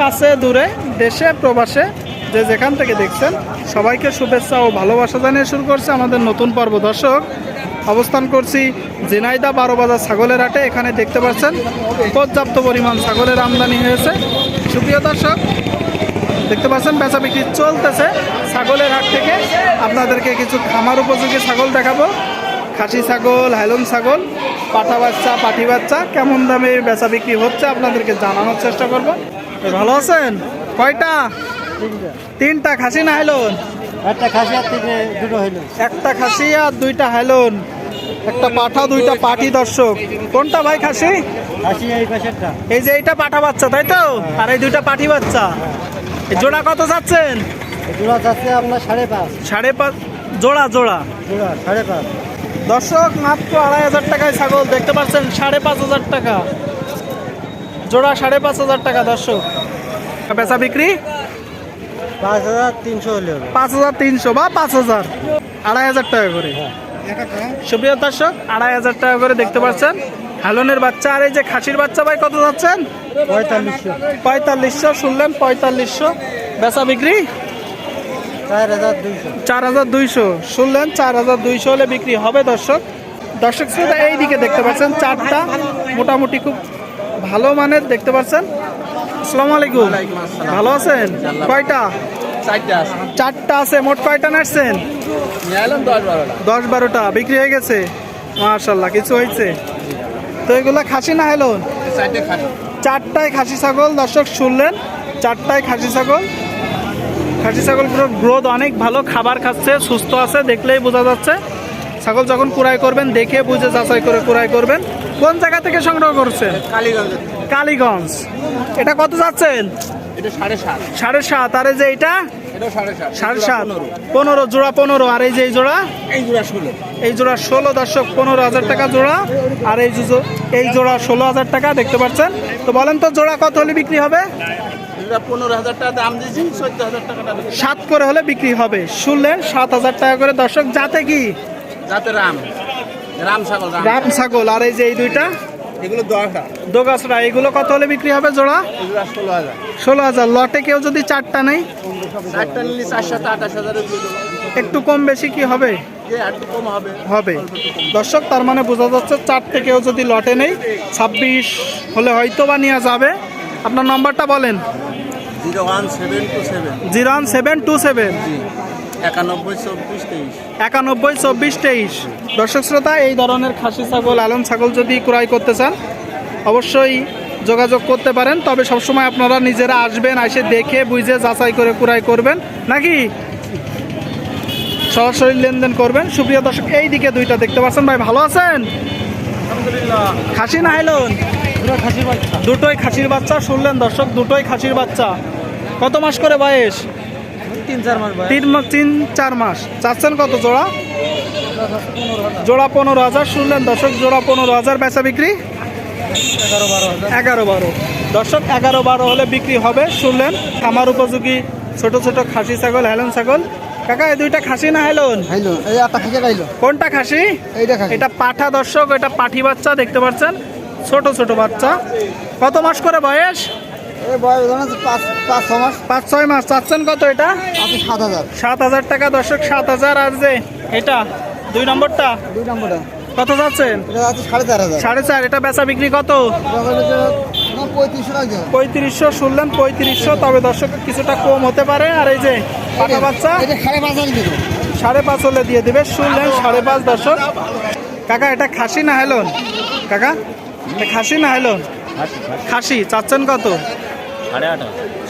কাছে, দূরে, দেশে, প্রবাসে, যে যেখান থেকে দেখছেন, সবাইকে শুভেচ্ছা ও ভালোবাসা জানিয়ে শুরু করছে আমাদের নতুন পর্ব। দর্শক, অবস্থান করছি জিনাইদা বারো বাজার ছাগলের হাটে। এখানে দেখতে পাচ্ছেন, পর্যাপ্ত পরিমাণ ছাগলের আমদানি হয়েছে। সুপ্রিয় দর্শক, দেখতে পাচ্ছেন, বেচা বিক্রি চলতেছে। ছাগলের হাট থেকে আপনাদেরকে কিছু খামার উপযোগী ছাগল দেখাবো। খাসি ছাগল হাইলন ছাগল, পাঠা বাচ্চা, পাঠি বাচ্চা, কেমন দামে বেচা বিক্রি হচ্ছে আপনাদেরকে জানানোর চেষ্টা করব। ভালো আছেন? কয়টা? তিনটা। খাসি না হাইলন? একটা খাসি আর থেকে দুটো হইল একটা খাসি আর দুইটা হাইলন। একটা পাঠা দুইটা পাঠি দর্শক। কোনটা ভাই খাসি? খাসি এই পাশেরটা। এই যে এইটা পাঠা বাচ্চা তাই তো? আর এই দুইটা পাঠি বাচ্চা? এই জোড়া কত যাচ্ছেন? জোড়া যাচ্ছে আপনার সাড়ে পাঁচ। সাড়ে পাঁচ জোড়া জোড়া। জোড়া সাড়ে পাঁচ। দর্শক মাত্র আড়াই হাজার টাকায় ছাগল দেখতে পাচ্ছেন সাড়ে পাঁচ হাজার টাকা। জোড়া সাড়ে পাঁচ হাজার টাকা দর্শক। বেচা বিক্রি? পাঁচ হাজার তিনশো হলে পাঁচ হাজার তিনশো বা পাঁচ হাজার। আড়াই হাজার টাকা করে। সুপ্রিয় দর্শক আড়াই হাজার টাকা করে দেখতে পাচ্ছেন হ্যালনের বাচ্চা আর এই যে খাসির বাচ্চা ভাই কত যাচ্ছেন? পঁয়তাল্লিশশো। পঁয়তাল্লিশশো শুনলেন পঁয়তাল্লিশশো। বেচা বিক্রি? চার হাজার দুইশো। চার হাজার দুইশো। শুনলেন চার হাজার দুইশো হলে বিক্রি হবে দর্শক। দর্শক শ্রোতা এই দিকে দেখতে পাচ্ছেন চারটা মোটামুটি খুব ভালো মানের দেখতে পাচ্ছেন। আসসালামু আলাইকুম। ভালো আছেন? কয়টা? চারটা আছে। মোট কয়টা নাচছেন দশ বারোটা। বিক্রি হয়ে গেছে? মার্শাল্লাহ কিছু হয়েছে? তো এগুলা খাসি না হেলো চারটায় খাসি ছাগল দর্শক শুনলেন চারটায় খাসি ছাগল। খাসি ছাগলগুলোর গ্রোথ অনেক ভালো খাবার খাচ্ছে সুস্থ আছে দেখলেই বোঝা যাচ্ছে। ছাগল যখন কুড়াই করবেন দেখে বুঝে যাচাই করে কুড়াই করবেন। কোন জায়গা থেকে সংগ্রহ করছেন? কালীগঞ্জ কালীগঞ্জ। এটা কত যাচ্ছেন? সাড়ে সাত। আর এই যে এটা? সাড়ে সাত। পনেরো। জোড়া পনেরো। আর এই যে এই জোড়া? এই জোড়া ষোলো। এই জোড়া ষোলো দর্শক পনেরো হাজার টাকা জোড়া। আর এই এই জোড়া ষোলো হাজার টাকা দেখতে পাচ্ছেন? তো বলেন তো জোড়া কত হলে বিক্রি হবে? সাত করে হলে বিক্রি হবে। শুনলেন সাত হাজার টাকা করে দর্শক যাতে কি? যাতে রাম রাম ছাগল রাম ছাগল আর এই যে এই দুইটা? এগুলো দোগাছড়া এগুলো কত হলে বিক্রি হবে জোড়া? ষোলো হাজার। লটে কেউ যদি চারটা নেই একটু কম বেশি কি হবে? যে আর একটু কম হবে। হবে। দর্শক তার মানে বোঝা যাচ্ছে চার থেকেও যদি লটে নেই ছাব্বিশ হলে হয়তো বা নেওয়া যাবে। আপনার নম্বরটা বলেন। Zero one seven two seven. Zero one seven two seven. একানব্বই চব্বিশ তেইশ। একানব্বই চব্বিশ তেইশ। দর্শক শ্রোতা এই ধরনের খাসি ছাগল আলম ছাগল যদি ক্রয় করতে চান অবশ্যই যোগাযোগ করতে পারেন। তবে সবসময় আপনারা নিজেরা আসবেন এসে দেখে বুঝে যাচাই করে ক্রয় করবেন। নাকি? সরাসরি লেনদেন করবেন। সুপ্রিয় দর্শক এই দিকে দুইটা দেখতে পাচ্ছেন। ভাই ভালো আছেন? খাসি না হাইলন? পুরো খাসি বাচ্চা। দুটোই খাসির বাচ্চা শুনলেন দর্শক দুটোই খাসির বাচ্চা। কত মাস করে বয়স? তিন চার মাস তিন মাস তিন চার মাস। চাচ্ছেন কত জোড়া? জোড়া পনেরো হাজার শুনলেন দর্শক জোড়া পনেরো হাজার বেচা বিক্রি? এগারো বারো এগারো বারো। দর্শক এগারো বারো হলে বিক্রি হবে শুনলেন। আমার উপযোগী ছোট ছোট খাসি ছাগল হেলন ছাগল। কাকা এই দুইটা খাসি না হেলন? কোনটা খাসি? এইটা এটা পাঠা দর্শক এটা পাঠি বাচ্চা দেখতে পাচ্ছেন? ছোট ছোট বাচ্চা। কত মাস করে বয়স? পাঁচ পাঁচ ছ মাস। পাঁচ ছয় মাস। চাচ্ছেন কত এটা? আপনি সাত হাজার। সাত হাজার টাকা দর্শক সাত হাজার। আর যে এটা দুই নম্বরটা? দুই নম্বরটা। কত যাচ্ছেন? সাড়ে চার হাজার। সাড়ে চার। এটা বেচা বিক্রি কত? পঁয়ত্রিশশো শুনলেন পঁয়ত্রিশশো। তবে দর্শক কিছুটা কম হতে পারে। আর এই যে পাকা বাচ্চা সাড়ে পাঁচ হাজার দিল সাড়ে পাঁচ হলে দিয়ে দেবে। শুনলেন সাড়ে পাঁচ দর্শক। কাকা এটা খাসি না হেলন? কাকা এটা খাসি না হেলন? খাসি। চাচ্ছেন কত?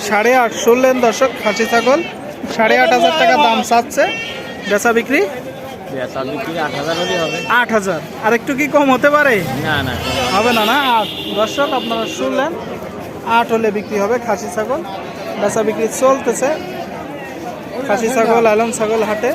সাড়ে আট শুনলেন দর্শক খাসি ছাগল। সাড়ে আট হাজার টাকা দাম চাচ্ছে। বেচা বিক্রি? আট হাজার আট হাজার। আর একটু কি কম হতে পারে? না না হবে না। না আট দর্শক আপনারা শুনলেন আট হলে বিক্রি হবে খাসি ছাগল। বেচা বিক্রি চলতেছে। খাসি ছাগল আলম ছাগল হাটে।